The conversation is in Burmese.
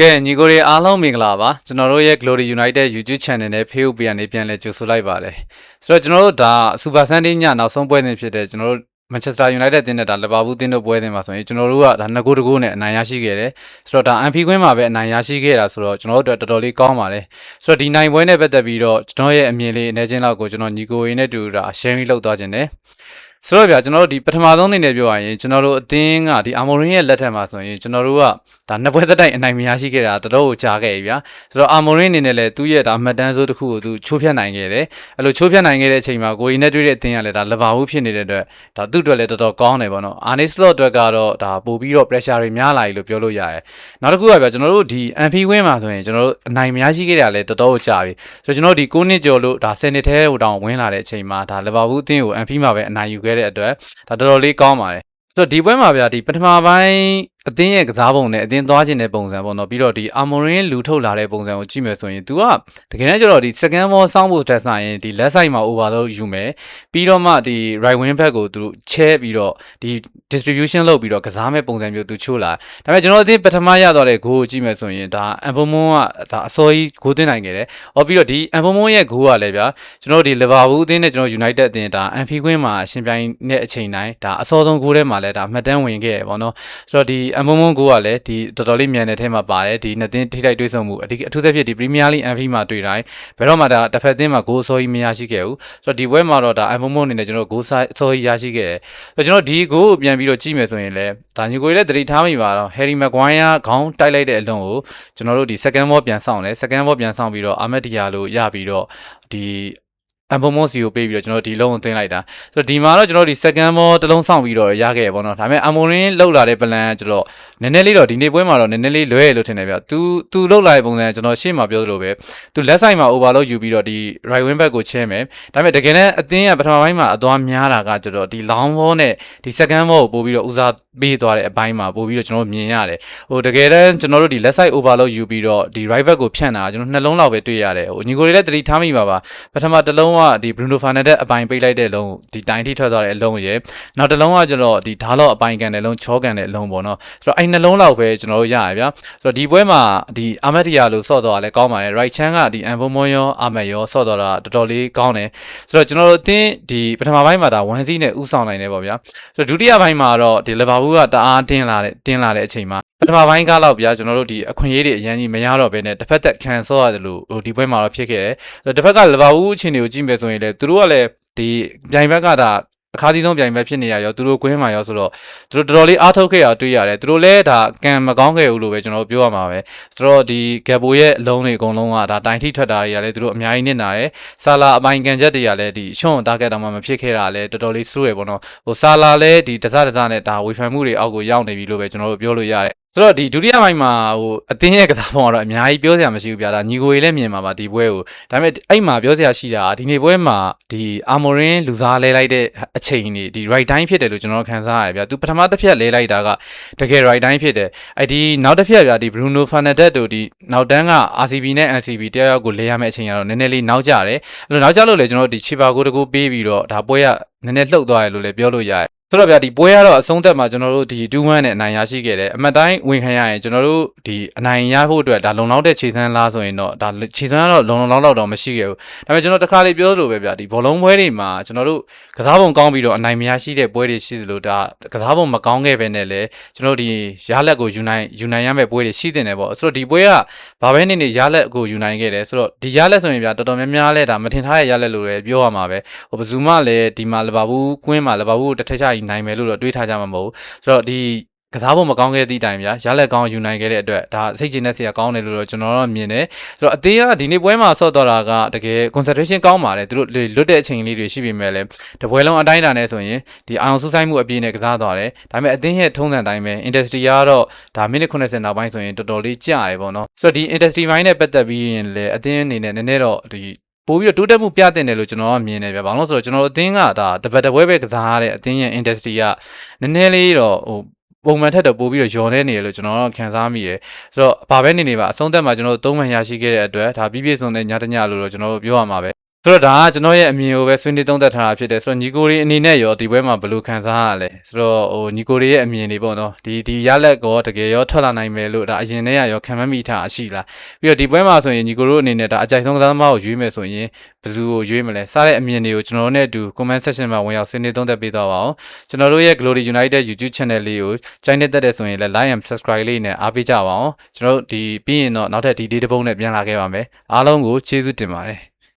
ကဲညီကိုတွေအားလုံးမင်္ဂလာပါကျွန်တော်တို့ရဲ့ Glory United YouTube Channel နဲ့ Facebook ပြန်နေပြန်လဲကြိုဆိုလိုက်ပါတယ်ဆိုတော့ကျွန်တော်တို့ဒါ Super Sunday ညနောက်ဆုံးပွဲစဉ်ဖြစ်တဲ့ကျွန်တော်တို့ Manchester United တင်းတဲ့ဒါလီဗာပူးတင်းတို့ပွဲစဉ်မှာဆိုရင်ကျွန်တော်တို့ကဒါ2ဂိုးတဂိုးနဲ့အနိုင်ရရှိခဲ့တယ်ဆိုတော့ဒါ Anfield ကွင်းမှာပဲအနိုင်ရရှိခဲ့တာဆိုတော့ကျွန်တော်တို့အတွက်တော်တော်လေးကောင်းပါတယ်ဆိုတော့ဒီနိုင်ပွဲနဲ့ပတ်သက်ပြီးတော့ကျွန်တော်ရဲ့အမြင်လေးအနေချင်းလောက်ကိုကျွန်တော်ညီကိုရင်းနဲ့တူတာ share လုပ်သွားခြင်းတယ် ဆိုတော့ဗျာကျွန်တော်တို့ဒီပထမဆုံးအနေနဲ့ပြောရရင်ကျွန်တော်တို့အသင်းကဒီအာမိုရင်ရဲ့လက်ထက်မှာဆိုရင်ကျွန်တော်တို့ကဒါနှစ်ပွဲသက်တိုက်အနိုင်မရရှိခဲ့တာတော်တော်ကိုကြားခဲ့ပြီဗျာဆိုတော့အာမိုရင်အနေနဲ့လည်းသူ့ရဲ့ဒါမှတ်တမ်းစိုးတစ်ခုကိုသူချိုးဖျက်နိုင်ခဲ့တယ်အဲ့လိုချိုးဖျက်နိုင်ခဲ့တဲ့အချိန်မှာကိုရီနဲ့တွေ့တဲ့အသင်းကလည်းဒါလဘာဘူးဖြစ်နေတဲ့အတွက်ဒါသူ့အတွက်လည်းတော်တော်ကောင်းတယ်ပေါ့နော်အာနီစလော့အတွက်ကတော့ဒါပို့ပြီးတော့ pressure တွေများလာပြီလို့ပြောလို့ရတယ်နောက်တစ်ခုကဗျာကျွန်တော်တို့ဒီ MP win မှာဆိုရင်ကျွန်တော်တို့အနိုင်မရရှိခဲ့တာလည်းတော်တော်ကိုကြာပြီဆိုတော့ကျွန်တော်တို့ဒီ9နှစ်ကျော်လို့ဒါ10နှစ်ထဲဟိုတောင်ဝင်လာတဲ့အချိန်မှာဒါလဘာဘူးအသင်းကို MP မှာပဲအနိုင်ယူခဲ့တဲ့အတွက်ဒါတော်တော်လေးကောင်းပါတယ်ဆိုတော့ဒီပွဲမှာဗျာဒီပထမပိုင်းအသင်းရဲ့ကစားပုံနဲ့အသင်းသွားခြင်းတဲ့ပုံစံပေါ့နော်ပြီးတော့ဒီအာမိုရင်လူထုတ်လာတဲ့ပုံစံကိုကြည့်မယ်ဆိုရင် तू ကတကယ်တမ်းကျတော့ဒီ second ball စောင်းဖို့တက်ဆိုင်ရင်ဒီ left side မှာ overload ယူမယ်ပြီးတော့မှဒီ right wing back ကိုသူချဲပြီးတော့ဒီ distribution လုပ်ပြီးတော့ကစားမဲ့ပုံစံမျိုးသူချိုးလာဒါပေမဲ့ကျွန်တော်အသင်းပထမရတော့တဲ့ဂိုးကိုကြည့်မယ်ဆိုရင်ဒါ Ambomon ကဒါအစောကြီးဂိုးသွင်းနိုင်ခဲ့တယ်။ဟောပြီးတော့ဒီ Ambomon ရဲ့ဂိုးကလည်းဗျာကျွန်တော်တို့ဒီ Liverpool အသင်းနဲ့ကျွန်တော် United အသင်းဒါ Anfield ကွင်းမှာရှင်ပြိုင်တဲ့အချိန်တိုင်းဒါအစောဆုံးဂိုးထဲမှာလည်းဒါမှတ်တမ်းဝင်ခဲ့ရပေါ့နော်။ဆိုတော့ဒီ Ambomon ဂိုးကလည်းဒီတော်တော်လေးမြန်တဲ့ထဲမှာပါတယ်ဒီနှစ်သင်းထိတိုက်တွေ့ဆုံမှုအဒီအထူးသဖြင့်ဒီ Premier League Anfield မှာတွေ့တိုင်းဘယ်တော့မှဒါတစ်ဖက်သင်းမှာဂိုးအစောကြီးမရရှိခဲ့ဘူး။ဆိုတော့ဒီပွဲမှာတော့ဒါ Ambomon အနေနဲ့ကျွန်တော်ဂိုးဆိုင်အစောကြီးရရှိခဲ့တယ်။ဆိုတော့ကျွန်တော်ဒီဂိုးကိုပြန်ပြီးတော့ကြည့်မယ်ဆိုရင်လည်းဒါညီကိုတွေလည်းသတိထားမိပါတော့ Harry Maguire ခေါင်းတိုက်လိုက်တဲ့အလုံးကိုကျွန်တော်တို့ဒီ second ball ပြန်ဆောင်တယ် second ball ပြန်ဆောင်ပြီးတော့ Ahmed Diallo ရပြီးတော့ဒီ အမ်ဖိုမိုစီကိုပေးပြီးတော့ကျွန်တော်ဒီလုံးကိုသွင်းလိုက်တာဆိုတော့ဒီမှာတော့ကျွန်တော်ဒီ second ball တစ်လုံးဆောင်ပြီးတော့ရခဲ့ရပေါ့နော်ဒါပေမဲ့အမိုရင်းလောက်လာတဲ့ plan ကျွန်တော်နည်းနည်းလေးတော့ဒီနေ့ပွဲမှာတော့နည်းနည်းလေးလွဲရလို့ထင်တယ်ဗျ။ तू तू လောက်လာတဲ့ပုံစံကျွန်တော်ရှေ့မှာပြောသလိုပဲ तू left side မှာ overload ယူပြီးတော့ဒီ right wing back ကိုချဲမယ်ဒါပေမဲ့တကယ်နဲ့အသင်းကပထမပိုင်းမှာအသွားများတာကကျွန်တော်ဒီ long ball နဲ့ဒီ second ball ကိုပို့ပြီးတော့ဦးစားပေးသွားတဲ့အပိုင်းမှာပို့ပြီးတော့ကျွန်တော်မြင်ရတယ်ဟိုတကယ်တမ်းကျွန်တော်တို့ဒီ left side overload ယူပြီးတော့ဒီ right back ကိုဖြန့်တာကျွန်တော်နှလုံးလောက်ပဲတွေ့ရတယ်ဟိုညီကိုတွေလည်းတတိထားမိပါပါပထမတစ်လုံးက ကဒီ Bruno Fernandes အပိုင်းပိတ်လိုက်တဲ့လုံးဒီတိုင်ထိထွက်သွားတဲ့အလုံးရဲ့နောက်တစ်လုံးကကျွန်တော်ဒီဓာတ်လောက်အပိုင်းကန်တဲ့လုံးချောကန်တဲ့အလုံးပေါ့နော်ဆိုတော့အဲ့နှလုံးလောက်ပဲကျွန်တော်တို့ရရဗျာဆိုတော့ဒီပွဲမှာဒီအာမတ်ဒီယာလို့ဆော့တော့လည်းကောင်းပါတယ် right chance ကဒီအန်ဘိုမွန်ရောအာမတ်ရောဆော့တော့တာတော်တော်လေးကောင်းတယ်ဆိုတော့ကျွန်တော်တို့အတင်းဒီပထမပိုင်းမှာဒါ1စီးနဲ့ဥဆောင်နိုင်တယ်ပေါ့ဗျာဆိုတော့ဒုတိယပိုင်းမှာတော့ဒီလီဗာပူးကတအားတင်းလာတဲ့တင်းလာတဲ့အချိန်မှာပထမပိုင်းကားလောက်ဗျာကျွန်တော်တို့ဒီအခွင့်အရေးတွေအရင်ကြီးမရတော့ဘဲနဲ့တစ်ဖက်သက်ခံဆော့ရတယ်လို့ဟိုဒီပွဲမှာတော့ဖြစ်ခဲ့တယ်ဆိုတော့တစ်ဖက်ကလီဗာပူးအခြေအနေကိုကြည့်မယ်ဆိုရင်လည်းသူတို့ကလည်းဒီပြိုင်ဘက်ကဒါအခါသီးဆုံးပြိုင်ပွဲဖြစ်နေရရောသူတို့ကွင်းမှာရောဆိုတော့သူတို့တော်တော်လေးအားထုတ်ခဲ့ရတွေ့ရတယ်သူတို့လည်းဒါကံမကောင်းခဲ့ဘူးလို့ပဲကျွန်တော်တို့ပြောရမှာပဲဆိုတော့ဒီဂက်ဘိုရဲ့အလုံးတွေအကုန်လုံးကဒါတိုင်ထိထွက်တာတွေကလည်းသူတို့အများကြီးနစ်နာတယ်ဆာလာအပိုင်ကန်ချက်တွေကလည်းဒီရှွန့်တာဂက်တောင်မှမဖြစ်ခဲ့တာလည်းတော်တော်လေးစိုးရပေါ့နော်ဟိုဆာလာလည်းဒီတစတစနဲ့ဒါဝေဖန်မှုတွေအောက်ကိုရောက်နေပြီလို့ပဲကျွန်တော်တို့ပြောလို့ရတယ် ဆိုတော့ဒီဒုတိယပိုင်းမှာဟိုအတင်းရဲ့ကစားပုံကတော့အများကြီးပြောစရာမရှိဘူးဗျာဒါညီကိုကြီးလည်းမြင်ပါပါဒီပွဲကိုဒါပေမဲ့အဲ့မှာပြောစရာရှိတာဒီနေ့ပွဲမှာဒီအာမိုရင်လူစားလဲလိုက်တဲ့အချိန်นี่ဒီ right time ဖြစ်တယ်လို့ကျွန်တော်ခံစားရတယ်ဗျာသူပထမတစ်ဖြက်လဲလိုက်တာကတကယ် right time ဖြစ်တယ်အဲ့ဒီနောက်တစ်ဖြက်ဗျာဒီ Bruno Fernandes တို့ဒီနောက်တန်းက RCB နဲ့ NCB တယောက်ယောက်ကိုလဲရမယ့်အချိန်ကတော့နည်းနည်းလေးနောက်ကျတယ်အဲ့လိုနောက်ကျလို့လေကျွန်တော်တို့ဒီ Chiba ကိုတကူပေးပြီးတော့ဒါပွဲကနည်းနည်းလှုပ်သွားရလို့လည်းပြောလို့ရတယ် ဆိုတော့ဗျာဒီပွဲကတော့အဆုံးသက်မှာကျွန်တော်တို့ဒီ2-1နဲ့အနိုင်ရရှိခဲ့တယ်အမှတ်တိုင်းဝင်ခံရရင်ကျွန်တော်တို့ဒီအနိုင်ရဖို့အတွက်ဒါလုံလောက်တဲ့ခြေစမ်းလားဆိုရင်တော့ဒါခြေစမ်းကတော့လုံလုံလောက်လောက်တော့မရှိခဲ့ဘူးဒါပေမဲ့ကျွန်တော်တခါလေးပြောလို့ပဲဗျာဒီဘောလုံးပွဲတွေမှာကျွန်တော်တို့ကစားပုံကောင်းပြီးတော့အနိုင်မရရှိတဲ့ပွဲတွေရှိသလိုဒါကစားပုံမကောင်းခဲ့ပဲနဲ့လည်းကျွန်တော်တို့ဒီရလက်ကိုယူနိုင်ယူနိုင်ရမယ့်ပွဲတွေရှိတင်တယ်ပေါ့ဆိုတော့ဒီပွဲကဘာပဲနေနေရလက်ကိုယူနိုင်ခဲ့တယ်ဆိုတော့ဒီရလက်ဆိုရင်ဗျာတော်တော်များများလဲဒါမထင်ထားတဲ့ရလက်လို့လည်းပြောရမှာပဲဟိုဘယ်သူမှလည်းဒီမှာလဘာဘူးကွင်းမှာလဘာဘူးတစ်ထက်ချကြီးနိုင်မယ်လို့တော့တွေးထားကြမှာမဟုတ်ဘူးဆိုတော့ဒီကစားဖို့မကောင်းခဲ့သည့်တိုင်ဗျာရလက်ကောင်းယူနိုင်ခဲ့တဲ့အတွက်ဒါစိတ်ချနဲ့ဆရာကောင်းတယ်လို့တော့ကျွန်တော်တို့မြင်တယ်ဆိုတော့အသေးကဒီနေ့ပွဲမှာဆော့တော့တာကတကယ် concentration ကောင်းပါတယ်သူတို့လွတ်တဲ့အချိန်လေးတွေရှိပေမဲ့လည်းတပွဲလုံးအတိုင်းအတာနဲ့ဆိုရင်ဒီအောင်ဆူဆိုင်မှုအပြည့်နဲ့ကစားသွားတယ်ဒါပေမဲ့အသင်းရဲ့ထုံးစံတိုင်းပဲ industry ကတော့ဒါမိနစ်90နောက်ပိုင်းဆိုရင်တော်တော်လေးကြာရယ်ပေါ့နော်ဆိုတော့ဒီ industry ပိုင်းနဲ့ပတ်သက်ပြီးရင်လည်းအသင်းအနေနဲ့နည်းနည်းတော့ဒီ ပို့ပြီးတော့တိုးတက်မှုပြတင်တယ်လို့ကျွန်တော်ကမြင်တယ်ဗျ။ဘာလို့လဲဆိုတော့ကျွန်တော်တို့အသင်းကဒါတပတ်တပွဲပဲကစားရတဲ့အသင်းရဲ့ industry ကနည်းနည်းလေးတော့ဟိုပုံမှန်ထက်တော့ပို့ပြီးတော့ယော်နေနေရလို့ကျွန်တော်ကခံစားမိရယ်ဆိုတော့ဘာပဲနေနေပါအဆုံးသက်မှာကျွန်တော်တို့သုံးမှန်ရရှိခဲ့တဲ့အတွက်ဒါပြည့်ပြည့်စုံတဲ့ညတညလို့တော့ကျွန်တော်တို့ပြောရမှာပဲ ဆိုဆိုတော့ဒါကကျွန်တော်ရဲ့အမြင်ကိုပဲဆွေးနွေးသုံးသပ်ထားတာဖြစ်တယ်ဆိုတော့ညီကိုတွေအနေနဲ့ရောဒီဘွဲမှာဘယ်လိုခံစားရလဲဆိုတော့ဟိုညီကိုတွေရဲ့အမြင်တွေပေါ့နော်ဒီဒီရလက်ကောတကယ်ရောထွက်လာနိုင်မယ်လို့ဒါအရင်တည်းကရောခံမမိထားအရှိလားပြီးတော့ဒီဘွဲမှာဆိုရင်ညီကိုတို့အနေနဲ့ဒါအကြိုက်ဆုံးကစားသမားကိုရွေးမယ်ဆိုရင်ဘယ်သူကိုရွေးမလဲစားတဲ့အမြင်တွေကိုကျွန်တော်တို့နဲ့အတူ comment section မှာဝင်ရောက်ဆွေးနွေးသုံးသပ်ပေးသွားပါအောင်ကျွန်တော်တို့ရဲ့ Glory United YouTube channel လေးကိုကြိုင်းနေတဲ့တဲ့ဆိုရင်လည်း like and subscribe လေးနဲ့အားပေးကြပါအောင်ကျွန်တော်တို့ဒီပြီးရင်တော့နောက်ထပ်ဒီ day တစ်ပုတ်နဲ့ပြန်လာခဲ့ပါမယ်အားလုံးကိုကျေးဇူးတင်ပါတယ်